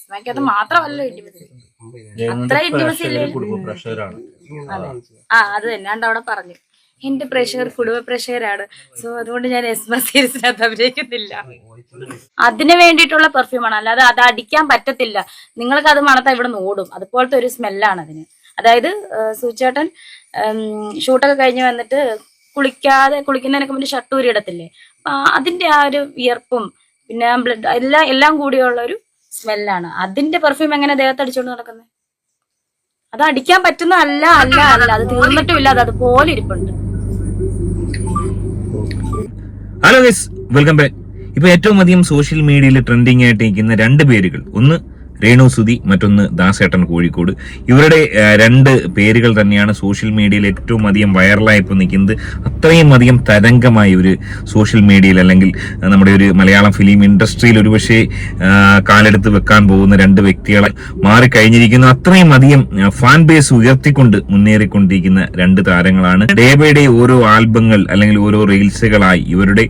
എസ്മയ്ക്ക് അത് മാത്രമല്ല ഇന്റിമസി അത്ര ഇന്റിമസി ആ അത് തന്നെ. ആണ്ട് അവിടെ പറഞ്ഞു. എന്റെ പ്രഷർ കുടുംബ പ്രഷറാണ്. സോ അതുകൊണ്ട് ഞാൻ എസ്മ സീരീസിനകത്ത് അഭിനയിക്കുന്നില്ല. അതിന് വേണ്ടിയിട്ടുള്ള പെർഫ്യൂമാണ് അല്ലാതെ അത് അടിക്കാൻ പറ്റത്തില്ല. നിങ്ങൾക്ക് അത് മണത്താ ഇവിടെ നിന്ന് ഓടും. അതുപോലത്തെ ഒരു സ്മെല്ലാണ് അതിന്. അതായത് സൂചേട്ടൻ ഷൂട്ടൊക്കെ കഴിഞ്ഞ് വന്നിട്ട് കുളിക്കാതെ കുളിക്കുന്നതിനൊക്കെ മുന്നേ ഷട്ടൂരി ഇടത്തില്ലേ? അപ്പൊ അതിന്റെ ആ ഒരു വിയർപ്പും പിന്നെ ബ്ലഡ് എല്ലാം എല്ലാം കൂടിയുള്ള ഒരു സ്മെല്ലാണ്. അതിന്റെ പെർഫ്യൂം എങ്ങനെ ദേഹത്ത് അടിച്ചോണ്ട് നടക്കുന്നത് അത് അടിക്കാൻ പറ്റുന്ന അല്ല അല്ല. അല്ല അത് തീർന്നിട്ടുമില്ല. അത് അതുപോലെ ഇരിപ്പുണ്ട്. ഹലോ ഗൈസ് വെൽക്കം ബാക്ക് ഇപ്പൊ ഏറ്റവും അധികം സോഷ്യൽ മീഡിയയിൽ ട്രെൻഡിങ് ആയിട്ട് നിൽക്കുന്ന രണ്ട് പേരുകൾ. ഒന്ന് രേണു സുധി മറ്റൊന്ന് ദാസേട്ടൻ കോഴിക്കോട്. ഇവരുടെ രണ്ട് പേരുകൾ തന്നെയാണ് സോഷ്യൽ മീഡിയയിൽ ഏറ്റവും അധികം വൈറലായി ഇപ്പോൾ നിൽക്കുന്നത്. അത്രയും അധികം തരംഗമായ ഒരു സോഷ്യൽ മീഡിയയിൽ അല്ലെങ്കിൽ നമ്മുടെ ഒരു മലയാളം ഫിലിം ഇൻഡസ്ട്രിയിൽ ഒരുപക്ഷെ കാലെടുത്ത് വെക്കാൻ പോകുന്ന രണ്ട് വ്യക്തികളെ മാറിക്കഴിഞ്ഞിരിക്കുന്നു അത്രയും അധികം ഫാൻ ബേസ് ഉയർത്തിക്കൊണ്ട് മുന്നേറിക്കൊണ്ടിരിക്കുന്ന രണ്ട് താരങ്ങളാണ്. ഡേ ബൈ ഡേ ഓരോ ആൽബങ്ങൾ അല്ലെങ്കിൽ ഓരോ റീൽസുകളായി ഇവരുടെ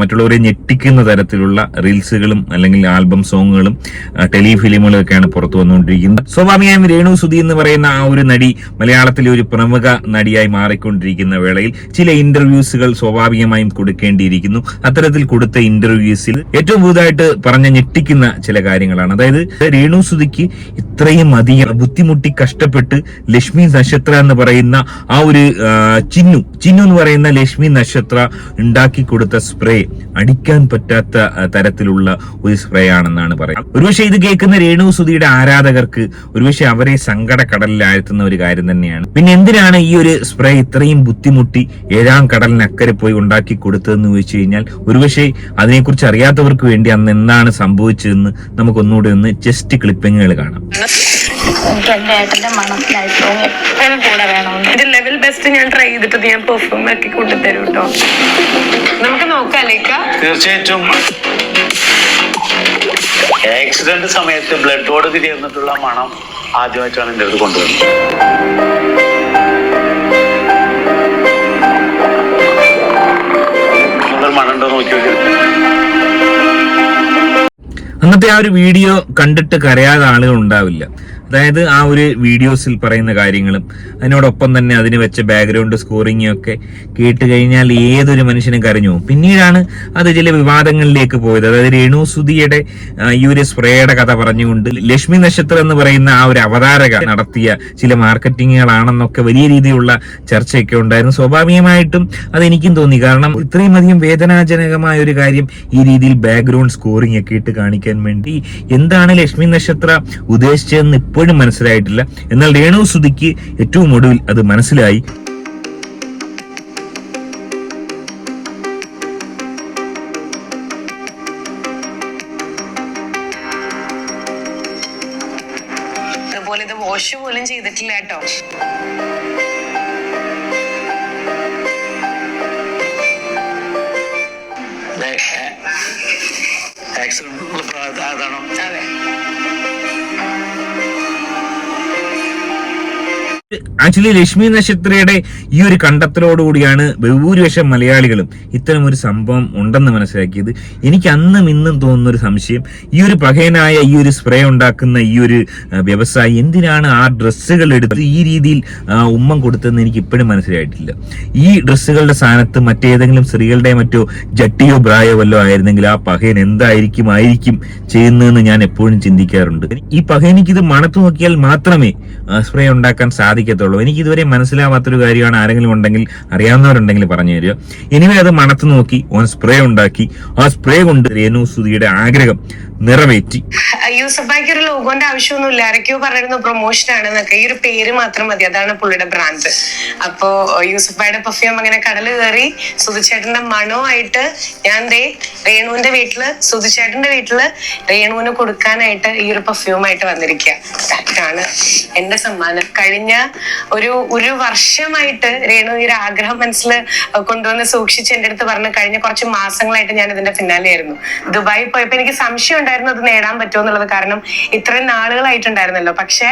മറ്റുള്ളവരെ ഞെട്ടിക്കുന്ന തരത്തിലുള്ള റീൽസുകളും അല്ലെങ്കിൽ ആൽബം സോങ്ങുകളും ടെലിഫിലിമുകളും ഒക്കെയാണ് പുറത്തു വന്നുകൊണ്ടിരിക്കുന്നത്. സ്വാഭാവികമായും രേണു സുധി എന്ന് പറയുന്ന ആ ഒരു നടി മലയാളത്തിലെ ഒരു പ്രമുഖ നടിയായി മാറിക്കൊണ്ടിരിക്കുന്ന വേളയിൽ ചില ഇന്റർവ്യൂസുകൾ സ്വാഭാവികമായും കൊടുക്കേണ്ടിയിരിക്കുന്നു. അത്തരത്തിൽ കൊടുത്ത ഇന്റർവ്യൂസിൽ ഏറ്റവും പുതുതായിട്ട് പറഞ്ഞ ഞെട്ടിക്കുന്ന ചില കാര്യങ്ങളാണ്. അതായത് രേണു സുധിക്ക് ഇത്രയും അധികം ബുദ്ധിമുട്ടി കഷ്ടപ്പെട്ട് ലക്ഷ്മി നക്ഷത്ര എന്ന് പറയുന്ന ആ ഒരു ചിന്നു ചിന്നു എന്ന് പറയുന്ന ലക്ഷ്മി നക്ഷത്ര ഉണ്ടാക്കി കൊടുത്ത സ്പ്രേ അടിക്കാൻ പറ്റാത്ത തരത്തിലുള്ള ഒരു സ്പ്രേ ആണെന്നാണ് പറയുന്നത്. ഒരുപക്ഷെ ഇത് കേൾക്കുന്ന രേണു സുധിയുടെ ആരാധകർക്ക് ഒരുപക്ഷെ അവരെ സങ്കട കടലിലാഴ്ത്തുന്ന ഒരു കാര്യം തന്നെയാണ്. പിന്നെ എന്തിനാണ് ഈ ഒരു സ്പ്രേ ഇത്രയും ബുദ്ധിമുട്ടി ഏഴാം കടലിനക്കരെ പോയി ഉണ്ടാക്കി കൊടുത്തതെന്ന് ചോദിച്ചു കഴിഞ്ഞാൽ ഒരുപക്ഷെ അതിനെക്കുറിച്ച് അറിയാത്തവർക്ക് വേണ്ടി അന്ന് എന്താണ് സംഭവിച്ചതെന്ന് നമുക്കൊന്നുകൂടെ ഒന്ന് ജസ്റ്റ് ക്ലിപ്പിങ്ങുകൾ കാണാം. എന്റെ ഏട്ടന്റെ എപ്പോഴും കൂടെ എന്റെ ലെവൽ ബെസ്റ്റ് ഞാൻ ട്രൈ ചെയ്തിട്ട് ഞാൻ പെർഫോം ആക്കി കൊണ്ടുതരും കേട്ടോ നമുക്ക് നോക്കാം ലേക്ക തീർച്ചയായിട്ടും. ആക്സിഡന്റ് സമയത്ത് ബ്ലഡോട് തിരിയുന്നിട്ടുള്ള മണം ആദ്യമായിട്ടാണ് എന്റെ അടുത്ത് നോക്കി നോക്കി അന്നത്തെ ആ ഒരു വീഡിയോ കണ്ടിട്ട് കരയാതെ ആളുകൾ ഉണ്ടാവില്ല. അതായത് ആ ഒരു വീഡിയോസിൽ പറയുന്ന കാര്യങ്ങളും അതിനോടൊപ്പം തന്നെ അതിന് വെച്ച ബാക്ക്ഗ്രൗണ്ട് സ്കോറിങ്ങും ഒക്കെ കേട്ട് കഴിഞ്ഞാൽ ഏതൊരു മനുഷ്യനും കരഞ്ഞു പിന്നീടാണ് അത് ചില വിവാദങ്ങളിലേക്ക് പോയത്. അതായത് രേണു സുധിയുടെ ആ, ഈ ഒരു സ്പ്രേയുടെ കഥ പറഞ്ഞുകൊണ്ട് ലക്ഷ്മി നക്ഷത്രം എന്ന് പറയുന്ന ആ ഒരു അവതാരക നടത്തിയ ചില മാർക്കറ്റിങ്ങുകളാണെന്നൊക്കെ വലിയ രീതിയിലുള്ള ചർച്ചയൊക്കെ ഉണ്ടായിരുന്നു. സ്വാഭാവികമായിട്ടും അത് എനിക്കും തോന്നി. കാരണം ഇത്രയും അധികം വേദനാജനകമായ ഒരു കാര്യം ഈ രീതിയിൽ ബാക്ക്ഗ്രൗണ്ട് സ്കോറിംഗ് ഒക്കെ ഇട്ട് കാണിക്കാൻ വേണ്ടി എന്താണ് ലക്ഷ്മി നക്ഷത്ര ഉദ്ദേശിച്ചതെന്ന് ഇപ്പോഴും മനസ്സിലായിട്ടില്ല. എന്നാൽ രേണു സുധിക്ക് ഏറ്റവും ഒടുവിൽ അത് മനസ്സിലായി. അതുപോലെ ഇത് വാഷ് പോലും ചെയ്തിട്ടില്ല കേട്ടോ. ആക്സിഡന്റ് അതാണോ? അതെ. ആക്ച്വലി ലക്ഷ്മി നക്ഷത്രയുടെ ഈ ഒരു കണ്ടെത്തലോടുകൂടിയാണ് ബഹുഭൂരിപക്ഷം മലയാളികളും ഇത്തരം ഒരു സംഭവം ഉണ്ടെന്ന് മനസ്സിലാക്കിയത്. എനിക്ക് അന്നും ഇന്നും തോന്നുന്ന ഒരു സംശയം ഈ ഒരു പകയനായ ഈ ഒരു സ്പ്രേ ഉണ്ടാക്കുന്ന ഈ ഒരു വ്യവസായി എന്തിനാണ് ആ ഡ്രസ്സുകൾ എടുത്ത് ഈ രീതിയിൽ ഉമ്മം കൊടുത്തതെന്ന് എനിക്ക് ഇപ്പോഴും മനസ്സിലായിട്ടില്ല. ഈ ഡ്രസ്സുകളുടെ സ്ഥാനത്ത് മറ്റേതെങ്കിലും സ്ത്രീകളുടെ മറ്റോ ജട്ടിയോ ബ്രായോ വല്ലോ ആയിരുന്നെങ്കിൽ ആ പകയൻ എന്തായിരിക്കും ആയിരിക്കും ചെയ്യുന്നതെന്ന് ഞാൻ എപ്പോഴും ചിന്തിക്കാറുണ്ട്. ഈ പകയനിക്ക് ഇത് മണത്ത് നോക്കിയാൽ മാത്രമേ സ്പ്രേ ഉണ്ടാക്കാൻ സാധിക്കത്തുള്ളൂ എനിക്ക് ഇതുവരെ മനസ്സിലാവാത്തൊരു കാര്യമാണ് ആരെങ്കിലും ഉണ്ടെങ്കിൽ അറിയാവുന്നവരുണ്ടെങ്കിൽ പറഞ്ഞു തരിക. ഇനിവേ അത് മണത്ത് നോക്കി ഓൻ സ്പ്രേ ഉണ്ടാക്കി. ആ സ്പ്രേ കൊണ്ട് രേണു സുധിയുടെ ആഗ്രഹം നിറവേറ്റി. യൂസഫായിക്ക് ഒരു ലോഗോന്റെ ആവശ്യമൊന്നുമില്ല. ആരൊക്കെയോ പറഞ്ഞിരുന്നു പ്രൊമോഷൻ ആണ് എന്നൊക്കെ ഈ ഒരു പേര് മാത്രം മതി. അതാണ് പുള്ളിയുടെ ബ്രാൻഡ് അപ്പോ യൂസഫായുടെ പെർഫ്യൂം അങ്ങനെ കടൽ കയറി സുധിച്ചേട്ടന്റെ മണമായിട്ട് ഞാൻ ദേ രേണുവിന്റെ വീട്ടിൽ സുധിച്ചേട്ടന്റെ വീട്ടിൽ രേണുവിന് കൊടുക്കാനായിട്ട് ഈ ഒരു പെർഫ്യൂമായിട്ട് വന്നിരിക്കുക ആണ് എന്റെ സമ്മാനം. കഴിഞ്ഞ ഒരു ഒരു വർഷമായിട്ട് രേണു ഈ ഒരു ആഗ്രഹം മനസ്സിൽ കൊണ്ടുവന്ന് സൂക്ഷിച്ച് എന്റെ അടുത്ത് പറഞ്ഞ കഴിഞ്ഞ കുറച്ച് മാസങ്ങളായിട്ട് ഞാൻ ഇതിന്റെ പിന്നാലെയായിരുന്നു. ദുബായി പോയപ്പോ എനിക്ക് സംശയം ഉണ്ടായിരുന്നു അത് നേടാൻ പറ്റുമോ എന്നുള്ളത് കാരണം ഇത്രയും നാളുകളായിട്ടുണ്ടായിരുന്നല്ലോ. പക്ഷേ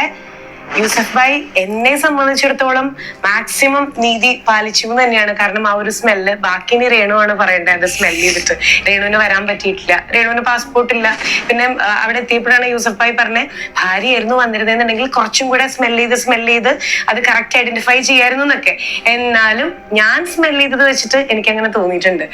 യൂസഫ് ഭായ് എന്നെ സംബന്ധിച്ചിടത്തോളം മാക്സിമം നീതി പാലിച്ചു എന്ന് തന്നെയാണ്. കാരണം ആ ഒരു സ്മെല്ല് ബാക്കി ഇനി രേണുവാണ് പറയേണ്ടത്. അത് സ്മെൽ ചെയ്തിട്ട്. രേണുവിന് വരാൻ പറ്റിയിട്ടില്ല. രേണുവിന് പാസ്പോർട്ട് ഇല്ല. പിന്നെ അവിടെ എത്തിയപ്പോഴാണ് യൂസഫ് ഭായ് പറഞ്ഞത് ഭാര്യയായിരുന്നു വന്നിരുന്നെന്നുണ്ടെങ്കിൽ കുറച്ചും കൂടെ സ്മെൽ ചെയ്ത് സ്മെൽ ചെയ്ത് അത് കറക്റ്റ് ഐഡന്റിഫൈ ചെയ്യായിരുന്നു എന്നൊക്കെ. എന്നാലും ഞാൻ സ്മെൽ ചെയ്തത് വെച്ചിട്ട് എനിക്ക് അങ്ങനെ തോന്നിയിട്ടുണ്ട്.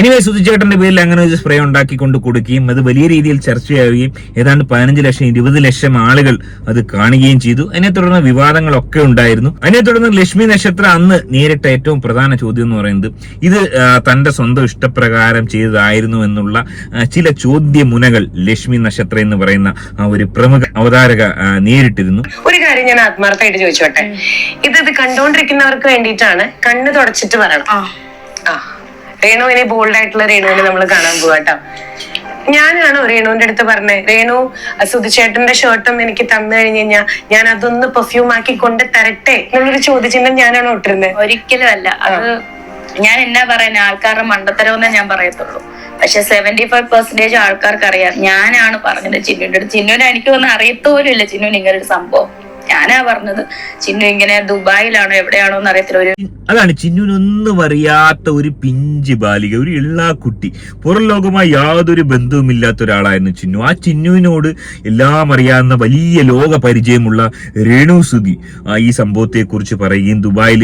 എനിവേ സുധിച്ചേട്ടന്റെ പേരിൽ അങ്ങനെ ഒരു സ്പ്രേ ഉണ്ടാക്കിക്കൊണ്ട് കൊടുക്കുകയും അത് വലിയ രീതിയിൽ ചർച്ചയാവുകയും ഏതാണ്ട് പതിനഞ്ച് ലക്ഷം ഇരുപത് ലക്ഷം ആളുകൾ അത് കാണുകയും ചെയ്തു. അതിനെ തുടർന്ന് വിവാദങ്ങളൊക്കെ ഉണ്ടായിരുന്നു. അതിനെ തുടർന്ന് ലക്ഷ്മി നക്ഷത്ര അന്ന് നേരിട്ട ഏറ്റവും പ്രധാന ചോദ്യം എന്ന് പറയുന്നത് ഇത് തന്റെ സ്വന്തം ഇഷ്ടപ്രകാരം ചെയ്തതായിരുന്നു എന്നുള്ള ചില ചോദ്യമുനകൾ ലക്ഷ്മി നക്ഷത്ര എന്ന് പറയുന്ന ആ ഒരു പ്രമുഖ അവതാരക നേരിട്ടിരുന്നു. ഒരു കാര്യം ഞാൻ ആത്മാർത്ഥമായിട്ട് ചോദിച്ചോട്ടെ? ഇത് ഇത് കണ്ടോണ്ടിരിക്കുന്നവർക്ക് വേണ്ടിയിട്ടാണ് കണ്ണ് തുടച്ചിട്ട് പറയണം ആ. രേണുവിനെ ബോൾഡ് ആയിട്ടുള്ള രേണുവിനെ നമ്മൾ കാണാൻ പോവാ കേട്ടോ ഞാനാണോ രേണുവിന്റെ അടുത്ത് പറഞ്ഞത് രേണു സുധിച്ചേട്ടന്റെ ഷർട്ടും എനിക്ക് തന്നു കഴിഞ്ഞു കഴിഞ്ഞാൽ ഞാൻ അതൊന്ന് പെർഫ്യൂം ആക്കി കൊണ്ട് തരട്ടെ? എന്നുള്ളൊരു ചോദ്യചിഹ്നം ഞാനാണോ ഇട്ടിരുന്നത് ഒരിക്കലും അല്ല. അത് ഞാൻ എന്നാ പറയാൻ ആൾക്കാരുടെ മണ്ടത്തരമെന്നേ ഞാൻ പറയത്തുള്ളൂ. പക്ഷെ സെവന്റി ഫൈവ് പെർസെന്റേജ് ആൾക്കാർക്ക് അറിയാം ഞാനാണ് പറഞ്ഞത് ചിന്നുവിന്റെ അടുത്ത്. ചിന്നുവിനെ എനിക്ക് ഒന്നും അറിയത്തോലും ഇല്ല ചിന്നുവിന് ഇങ്ങനൊരു സംഭവം. ഞാനാ പറഞ്ഞത്. ചിന്നു ഇങ്ങനെ ദുബായിലാണോ എവിടെയാണോന്ന് അറിയത്തില്ല ഒരു അതാണ് ചിന്നുവിനൊന്നും അറിയാത്ത ഒരു പിഞ്ച് ബാലിക ഒരു ഇള്ളാക്കുട്ടി. പുറം ലോകമായി യാതൊരു ബന്ധവുമില്ലാത്ത ഒരാളായിരുന്നു ചിന്നു. ആ ചിന്നുവിനോട് എല്ലാം അറിയാവുന്ന വലിയ ലോക പരിചയമുള്ള രേണു സുധി. ഈ സംഭവത്തെ കുറിച്ച് പറയുകയും ദുബായിൽ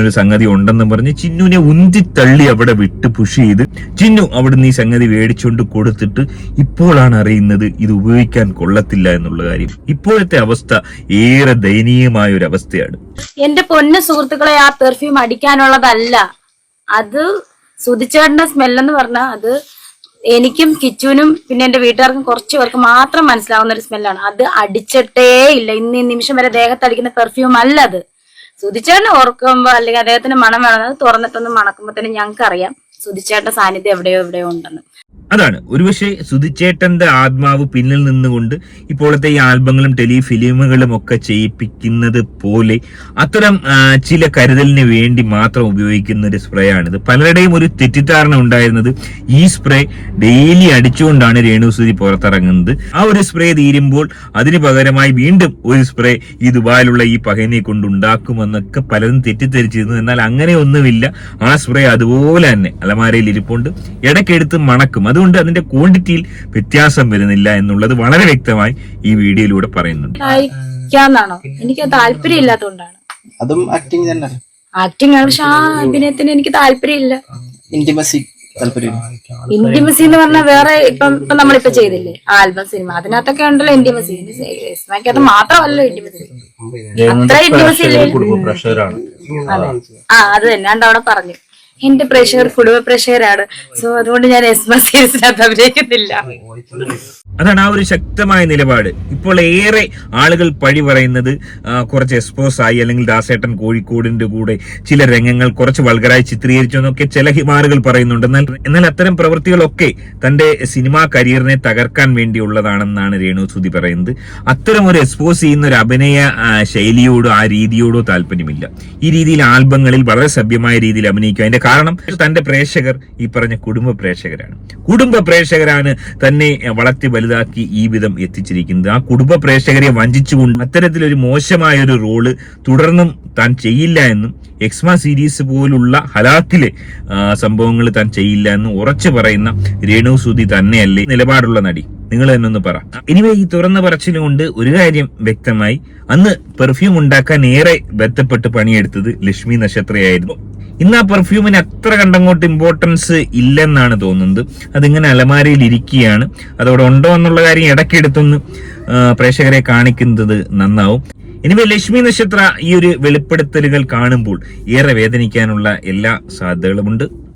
ഒരു സംഗതി ഉണ്ടെന്ന് പറഞ്ഞ് ചിന്നുവിനെ ഉന്തിത്തള്ളി അവിടെ വിട്ട് പുഷ് ചെയ്ത് ചിന്നു അവിടുന്ന് ഈ സംഗതി മേടിച്ചുകൊണ്ട് കൊടുത്തിട്ട് ഇപ്പോഴാണ് അറിയുന്നത് ഇത് ഉപയോഗിക്കാൻ കൊള്ളത്തില്ല എന്നുള്ള കാര്യം. ഇപ്പോഴത്തെ അവസ്ഥ ഏറെ ദയനീയമായ ഒരു അവസ്ഥയാണ്. എന്റെ പൊന്ന സുഹൃത്തുക്കളെ ആ പെർഫ്യൂം അടിക്കാനുള്ളതല്ല. അത് സുതിച്ചേട്ടന്റെ സ്മെല്ലെന്ന് പറഞ്ഞാൽ അത് എനിക്കും കിച്ചുവിനും പിന്നെ എന്റെ വീട്ടുകാർക്കും കുറച്ച് പേർക്ക് മാത്രം മനസ്സിലാവുന്ന ഒരു സ്മെല്ലാണ്. അത് അടിച്ചിട്ടേ ഇല്ല. ഇന്ന് ഈ നിമിഷം വരെ ദേഹത്ത് അടിക്കുന്ന പെർഫ്യൂം അല്ല അത്. സുതിച്ചേട്ടനെ ഓർക്കുമ്പോ അല്ലെങ്കിൽ അദ്ദേഹത്തിന്റെ മണം വേണം. അത് തുറന്നിട്ടൊന്ന് മണക്കുമ്പോ തന്നെ ഞങ്ങൾക്ക് അറിയാം സുതിച്ചേട്ടന്റെ സാന്നിധ്യം എവിടെയോ എവിടെയോ ഉണ്ടെന്ന്. അതാണ്. ഒരുപക്ഷെ സുധിച്ചേട്ടന്റെ ആത്മാവ് പിന്നിൽ നിന്നുകൊണ്ട് ഇപ്പോഴത്തെ ഈ ആൽബങ്ങളും ടെലിഫിലിമുകളും ഒക്കെ ചെയ്യിപ്പിക്കുന്നത് പോലെ അത്തരം ചില കരുതലിന് വേണ്ടി മാത്രം ഉപയോഗിക്കുന്ന ഒരു സ്പ്രേ ആണിത് പലരുടെയും ഒരു തെറ്റിദ്ധാരണ ഉണ്ടായിരുന്നത് ഈ സ്പ്രേ ഡെയിലി അടിച്ചുകൊണ്ടാണ് രേണു രേണുസുതി പുറത്തിറങ്ങുന്നത്. ആ ഒരു സ്പ്രേ തീരുമ്പോൾ അതിന് പകരമായി വീണ്ടും ഒരു സ്പ്രേ ഈ ദുബായിലുള്ള ഈ പകനെ കൊണ്ട് ഉണ്ടാക്കുമെന്നൊക്കെ പലരും തെറ്റിദ്ധരിച്ചിരുന്നു. എന്നാൽ അങ്ങനെ ഒന്നുമില്ല. ആ സ്പ്രേ അതുപോലെ തന്നെ അലമാരയിൽ ഇരിപ്പുണ്ട്. ഇടയ്ക്കെടുത്ത് മണക്കും. അതുകൊണ്ട് അതിന്റെ ക്വാണ്ടിറ്റിയിൽ വ്യത്യാസം വരുന്നില്ല എന്നുള്ളത് വളരെ വ്യക്തമായി ഈ വീഡിയോയിലൂടെ പറയുന്നുണ്ട്. എനിക്ക് താല്പര്യം ഇല്ലാത്തതുകൊണ്ടാണ് അതും ആക്ടിങ് തന്നെ. ആക്ടിങ് ആണ്. പക്ഷെ ആ അഭിനയത്തിന് എനിക്ക് താല്പര്യമില്ല. ഇന്റിമസി ഇന്റിമസി എന്ന് പറഞ്ഞാൽ വേറെ ഇപ്പം ഇപ്പൊ നമ്മളിപ്പോ ചെയ്തില്ലേ? ആൽബം സിനിമ അതിനകത്തൊക്കെ ഉണ്ടല്ലോ ഇന്റിമസി സിനിമയ്ക്കകത്ത് മാത്രമല്ലോ ഇന്റിമസി അത്ര ഇന്റിമസി ഇല്ലേ? അതെ. ആ അത് തന്നെ. അവിടെ പറഞ്ഞു. എന്റെ പ്രഷർ കുടുംബ പ്രഷറാണ് സോ അതുകൊണ്ട് ഞാൻ എസ്മ സീരീസിനകത്ത് അഭിനയിക്കുന്നില്ല. അതാണ് ആ ഒരു ശക്തമായ നിലപാട്. ഇപ്പോൾ ഏറെ ആളുകൾ പഴി പറയുന്നത് കുറച്ച് എക്സ്പോസ് ആയി അല്ലെങ്കിൽ ദാസേട്ടൻ കോഴിക്കോടിന്റെ കൂടെ ചില രംഗങ്ങൾ കുറച്ച് വൾഗറായി ചിത്രീകരിച്ചു എന്നൊക്കെ ചില ഹിമാറുകൾ പറയുന്നുണ്ട്. എന്നാൽ എന്നാൽ അത്തരം പ്രവൃത്തികളൊക്കെ തന്റെ സിനിമാ കരിയറിനെ തകർക്കാൻ വേണ്ടിയുള്ളതാണെന്നാണ് രേണു സുധി പറയുന്നത്. അത്തരം ഒരു എക്സ്പോസ് ചെയ്യുന്ന ഒരു അഭിനയ ശൈലിയോടോ ആ രീതിയോടോ താല്പര്യമില്ല. ഈ രീതിയിൽ ആൽബങ്ങളിൽ വളരെ സഭ്യമായ രീതിയിൽ അഭിനയിക്കുക അതിന്റെ കാരണം തന്റെ പ്രേക്ഷകർ ഈ പറഞ്ഞ കുടുംബ പ്രേക്ഷകരാണ്. കുടുംബ പ്രേക്ഷകരാണ് തന്നെ വളർത്തി വലുതാക്കി ഈ വിധം എത്തിച്ചിരിക്കുന്നത്. ആ കുടുംബ പ്രേക്ഷകരെ വഞ്ചിച്ചുകൊണ്ട് അത്തരത്തിലൊരു മോശമായ ഒരു റോൾ തുടർന്നും താൻ ചെയ്യില്ല എന്നും എക്സ്മ സീരീസ് പോലുള്ള ഹലാക്കിലെ സംഭവങ്ങൾ താൻ ചെയ്യില്ല എന്ന് ഉറച്ചു പറയുന്ന രേണു സുധി തന്നെയല്ലേ നിലപാടുള്ള നടി. നിങ്ങൾ തന്നെ ഒന്ന് പറ. ഇനിവേ ഈ തുറന്ന പറച്ചിലുകൊണ്ട് ഒരു കാര്യം വ്യക്തമായി. അന്ന് പെർഫ്യൂം ഉണ്ടാക്കാൻ ഏറെ ബന്ധപ്പെട്ട് പണിയെടുത്തത് ലക്ഷ്മി നക്ഷത്രയായിരുന്നു. ഇന്ന് ആ പെർഫ്യൂമിന് അത്ര കണ്ടങ്ങോട്ട് ഇമ്പോർട്ടൻസ് ഇല്ലെന്നാണ് തോന്നുന്നത്. അതിങ്ങനെ അലമാരയിൽ ഇരിക്കുകയാണ്. അതവിടെ ഉണ്ടോ എന്നുള്ള കാര്യം ഇടയ്ക്കെടുത്തൊന്ന് പ്രേക്ഷകരെ കാണിക്കുന്നത് നന്നാവും. ഇനിവേ ലക്ഷ്മി നക്ഷത്ര ഈ ഒരു വെളിപ്പെടുത്തലുകൾ കാണുമ്പോൾ ഏറെ വേദനിക്കാനുള്ള എല്ലാ സാധ്യതകളുമുണ്ട്.